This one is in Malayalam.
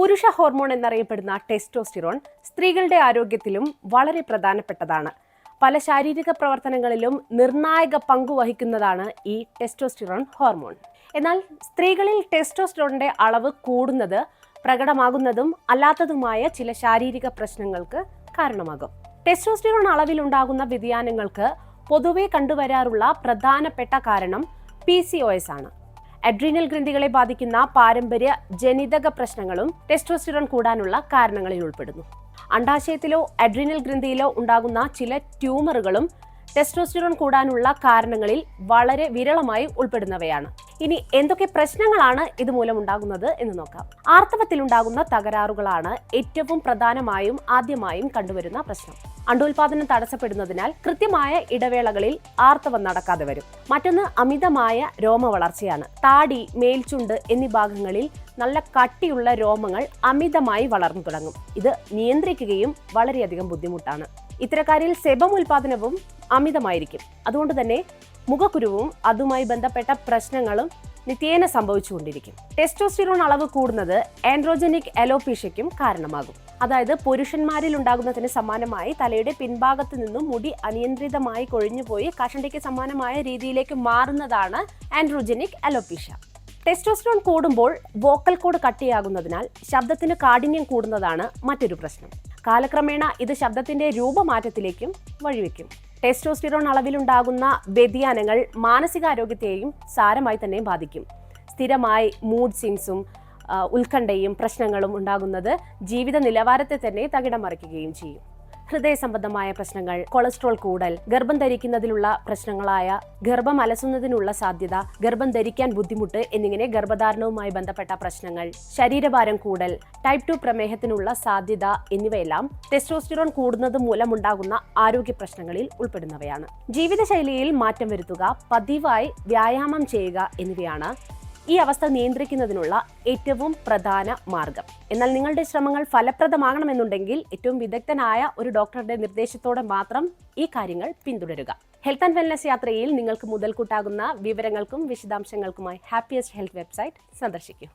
പുരുഷ ഹോർമോൺ എന്നറിയപ്പെടുന്ന ടെസ്റ്റോസ്റ്റിറോൺ സ്ത്രീകളുടെ ആരോഗ്യത്തിലും വളരെ പ്രധാനപ്പെട്ടതാണ്. പല ശാരീരിക പ്രവർത്തനങ്ങളിലും നിർണായക പങ്ക് വഹിക്കുന്നതാണ് ഈ ടെസ്റ്റോസ്റ്റിറോൺ ഹോർമോൺ. എന്നാൽ സ്ത്രീകളിൽ ടെസ്റ്റോസ്റ്റിറോണിന്റെ അളവ് കൂടുന്നത് പ്രകടമാകുന്നതും അല്ലാത്തതുമായ ചില ശാരീരിക പ്രശ്നങ്ങൾക്ക് കാരണമാകും. ടെസ്റ്റോസ്റ്റിറോൺ അളവിലുണ്ടാകുന്ന വ്യതിയാനങ്ങൾക്ക് പൊതുവെ കണ്ടുവരാറുള്ള പ്രധാനപ്പെട്ട കാരണം പി സി ഒ എസ് ആണ്. അഡ്രീനൽ ഗ്രന്ഥികളെ ബാധിക്കുന്ന പാരമ്പര്യ ജനിതക പ്രശ്നങ്ങളും ടെസ്റ്റോസ്റ്റിറോൺ കൂടാനുള്ള കാരണങ്ങളിൽ ഉൾപ്പെടുന്നു. അണ്ടാശയത്തിലോ അഡ്രീനൽ ഗ്രന്ഥിയിലോ ഉണ്ടാകുന്ന ചില ട്യൂമറുകളും ടെസ്റ്റോസ്റ്റിറോൺ കൂടാനുള്ള കാരണങ്ങളിൽ വളരെ വിരളമായി ഉൾപ്പെടുന്നവയാണ്. ഇനി എന്തൊക്കെ പ്രശ്നങ്ങളാണ് ഇതുമൂലം ഉണ്ടാകുന്നത് എന്ന് നോക്കാം. ആർത്തവത്തിലുണ്ടാകുന്ന തകരാറുകളാണ് ഏറ്റവും പ്രധാനമായും ആദ്യമായും കണ്ടുവരുന്ന പ്രശ്നം. അണ്ടോൽപാദനം തടസ്സപ്പെടുന്നതിനാൽ കൃത്യമായ ഇടവേളകളിൽ ആർത്തവം നടക്കാതെ വരും. മറ്റൊന്ന് അമിതമായ രോമ വളർച്ചയാണ്. താടി മേൽചുണ്ട് എന്നീ ഭാഗങ്ങളിൽ നല്ല കട്ടിയുള്ള രോമങ്ങൾ അമിതമായി വളർന്നു തുടങ്ങും. ഇത് നിയന്ത്രിക്കുകയും വളരെയധികം ബുദ്ധിമുട്ടാണ്. ഇത്തരക്കാരിൽ സെബം ഉൽപാദനവും അമിതമായിരിക്കും. അതുകൊണ്ട് തന്നെ മുഖക്കുരുവും അതുമായി ബന്ധപ്പെട്ട പ്രശ്നങ്ങളും നിത്യേന സംഭവിച്ചുകൊണ്ടിരിക്കും. ടെസ്റ്റോസ്റ്റിറോൺ അളവ് കൂടുന്നത് ആൻഡ്രോജനിക് എലോപീഷ്യയ്ക്കും കാരണമാകും. അതായത് പുരുഷന്മാരിൽ ഉണ്ടാകുന്നതിന് സമാനമായി തലയുടെ പിൻഭാഗത്ത് നിന്നും മുടി അനിയന്ത്രിതമായി കൊഴിഞ്ഞുപോയി കഷണ്ടിക്ക് സമാനമായ രീതിയിലേക്ക് മാറുന്നതാണ് ആൻഡ്രോജനിക് അലോപീഷ്യ. ടെസ്റ്റോസ്റ്റിറോൺ കൂടുമ്പോൾ വോക്കൽ കോഡ് കട്ടിയാകുന്നതിനാൽ ശബ്ദത്തിന് കാഠിന്യം കൂടുന്നതാണ് മറ്റൊരു പ്രശ്നം. കാലക്രമേണ ഇത് ശബ്ദത്തിന്റെ രൂപമാറ്റത്തിലേക്കും വഴിവെക്കും. ടെസ്റ്റോസ്റ്റിറോൺ അളവിലുണ്ടാകുന്ന വ്യതിയാനങ്ങൾ മാനസികാരോഗ്യത്തെയും സാരമായി തന്നെ ബാധിക്കും. സ്ഥിരമായി മൂഡ് സിംസും ഉത്കണ്ഠയും പ്രശ്നങ്ങളും ഉണ്ടാകുന്നത് ജീവിത നിലവാരത്തെ തന്നെ തകിടം മറിക്കുകയും ചെയ്യും. ഹൃദയ സംബന്ധമായ പ്രശ്നങ്ങൾ കൊളസ്ട്രോൾ കൂടൽ ഗർഭം ധരിക്കുന്നതിലുള്ള പ്രശ്നങ്ങളായ ഗർഭം അലസുന്നതിനുള്ള സാധ്യത ഗർഭം ധരിക്കാൻ ബുദ്ധിമുട്ട് എന്നിങ്ങനെ ഗർഭധാരണവുമായി ബന്ധപ്പെട്ട പ്രശ്നങ്ങൾ ശരീരഭാരം കൂടൽ ടൈപ്പ് ടു പ്രമേഹത്തിനുള്ള സാധ്യത എന്നിവയെല്ലാം ടെസ്റ്റോസ്റ്റിറോൺ കൂടുന്നത് മൂലമുണ്ടാകുന്ന ആരോഗ്യ പ്രശ്നങ്ങളിൽ ഉൾപ്പെടുന്നവയാണ്. ജീവിതശൈലിയിൽ മാറ്റം വരുത്തുക പതിവായി വ്യായാമം ചെയ്യുക എന്നിവയാണ് ഈ അവസ്ഥ നിയന്ത്രിക്കുന്നതിനുള്ള ഏറ്റവും പ്രധാന മാർഗം. എന്നാൽ നിങ്ങളുടെ ശ്രമങ്ങൾ ഫലപ്രദമാകണമെന്നുണ്ടെങ്കിൽ ഏറ്റവും വിദഗ്ധനായ ഒരു ഡോക്ടറുടെ നിർദ്ദേശത്തോടെ മാത്രം ഈ കാര്യങ്ങൾ പിന്തുടരുക. ഹെൽത്ത് ആൻഡ് വെൽനസ് യാത്രയിൽ നിങ്ങൾക്ക് മുതൽക്കൂട്ടാകുന്ന വിവരങ്ങൾക്കും വിശദാംശങ്ങൾക്കുമായി ഹാപ്പിയസ്റ്റ് ഹെൽത്ത് വെബ്സൈറ്റ് സന്ദർശിക്കൂ.